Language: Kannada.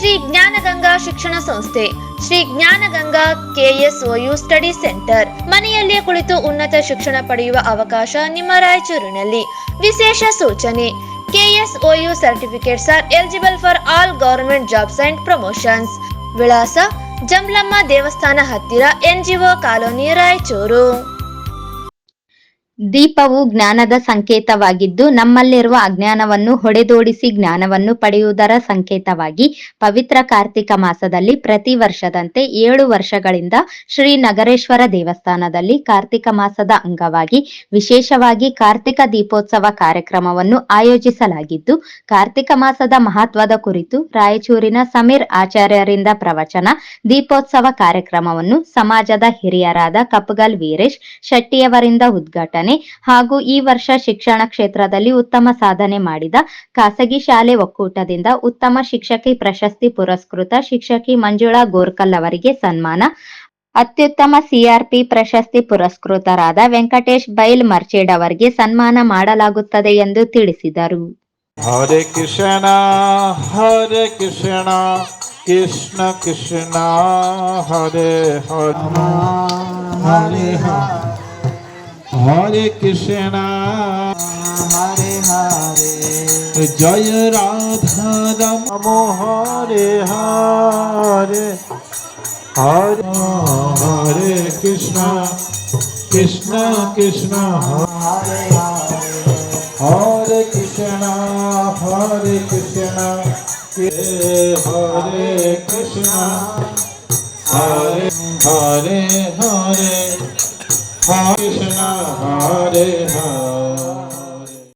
Shri Jnanaganga Shikshana Samsthe, Shri Jnanaganga KSOU study centre. ಮನೆಯಲ್ಲಿಯೇ ಕುಳಿತು ಉನ್ನತ ಶಿಕ್ಷಣ ಪಡೆಯುವ ಅವಕಾಶ ನಿಮ್ಮ ರಾಯಚೂರಿನಲ್ಲಿ. ವಿಶೇಷ ಸೂಚನೆ, KSOU certificates are eligible for all government jobs and promotions. ವಿಳಾಸ ಜಮ್ಲಮ್ಮ ದೇವಸ್ಥಾನ ಹತ್ತಿರ, ಎನ್ಜಿಒ ಕಾಲೋನಿ ರಾಯಚೂರು. ದೀಪವು ಜ್ಞಾನದ ಸಂಕೇತವಾಗಿದ್ದು, ನಮ್ಮಲ್ಲಿರುವ ಅಜ್ಞಾನವನ್ನು ಹೊಡೆದೋಡಿಸಿ ಜ್ಞಾನವನ್ನು ಪಡೆಯುವುದರ ಸಂಕೇತವಾಗಿ ಪವಿತ್ರ ಕಾರ್ತಿಕ ಮಾಸದಲ್ಲಿ ಪ್ರತಿ ವರ್ಷದಂತೆ ಏಳು ವರ್ಷಗಳಿಂದ ಶ್ರೀ ನಗರೇಶ್ವರ ದೇವಸ್ಥಾನದಲ್ಲಿ ಕಾರ್ತಿಕ ಮಾಸದ ಅಂಗವಾಗಿ ವಿಶೇಷವಾಗಿ ಕಾರ್ತಿಕ ದೀಪೋತ್ಸವ ಕಾರ್ಯಕ್ರಮವನ್ನು ಆಯೋಜಿಸಲಾಗಿದ್ದು, ಕಾರ್ತಿಕ ಮಾಸದ ಮಹತ್ವದ ಕುರಿತು ರಾಯಚೂರಿನ ಸಮೀರ್ ಆಚಾರ್ಯರಿಂದ ಪ್ರವಚನ, ದೀಪೋತ್ಸವ ಕಾರ್ಯಕ್ರಮವನ್ನು ಸಮಾಜದ ಹಿರಿಯರಾದ ಕಪ್ಗಲ್ ವೀರೇಶ್ ಶೆಟ್ಟಿಯವರಿಂದ ಉದ್ಘಾಟನೆ ಹಾಗೂ ಈ ವರ್ಷ ಶಿಕ್ಷಣ ಕ್ಷೇತ್ರದಲ್ಲಿ ಉತ್ತಮ ಸಾಧನೆ ಮಾಡಿದ ಖಾಸಗಿ ಶಾಲೆ ಒಕ್ಕೂಟದಿಂದ ಉತ್ತಮ ಶಿಕ್ಷಕಿ ಪ್ರಶಸ್ತಿ ಪುರಸ್ಕೃತ ಶಿಕ್ಷಕಿ ಮಂಜುಳಾ ಗೋರ್ಕಲ್ ಅವರಿಗೆ ಸನ್ಮಾನ. ಅತ್ಯುತ್ತಮ ಸಿಆರ್ಪಿ ಪ್ರಶಸ್ತಿ ಪುರಸ್ಕೃತರಾದ ವೆಂಕಟೇಶ್ ಬೈಲ್ ಮರ್ಚೇಡ್ ಅವರಿಗೆ ಸನ್ಮಾನ ಮಾಡಲಾಗುತ್ತದೆ ಎಂದು ತಿಳಿಸಿದರು. ಹರೆ ಕೃಷ್ಣ ಹರೆ ಕೃಷ್ಣ ಕೃಷ್ಣ ಕೃಷ್ಣ ಹರೆ ಹರೆ. Hare, হরে কৃষ্ণ। হরে হরে। জয় রাধা রাম। হরে হরে। হরে হরে কৃষ্ণ। কৃষ্ণ কৃষ্ণ হরে। হরে কৃষ্ণ হরে কৃষ্ণ। হরে Krishna? Hare Hare Hare. Krishna, Hare Hare.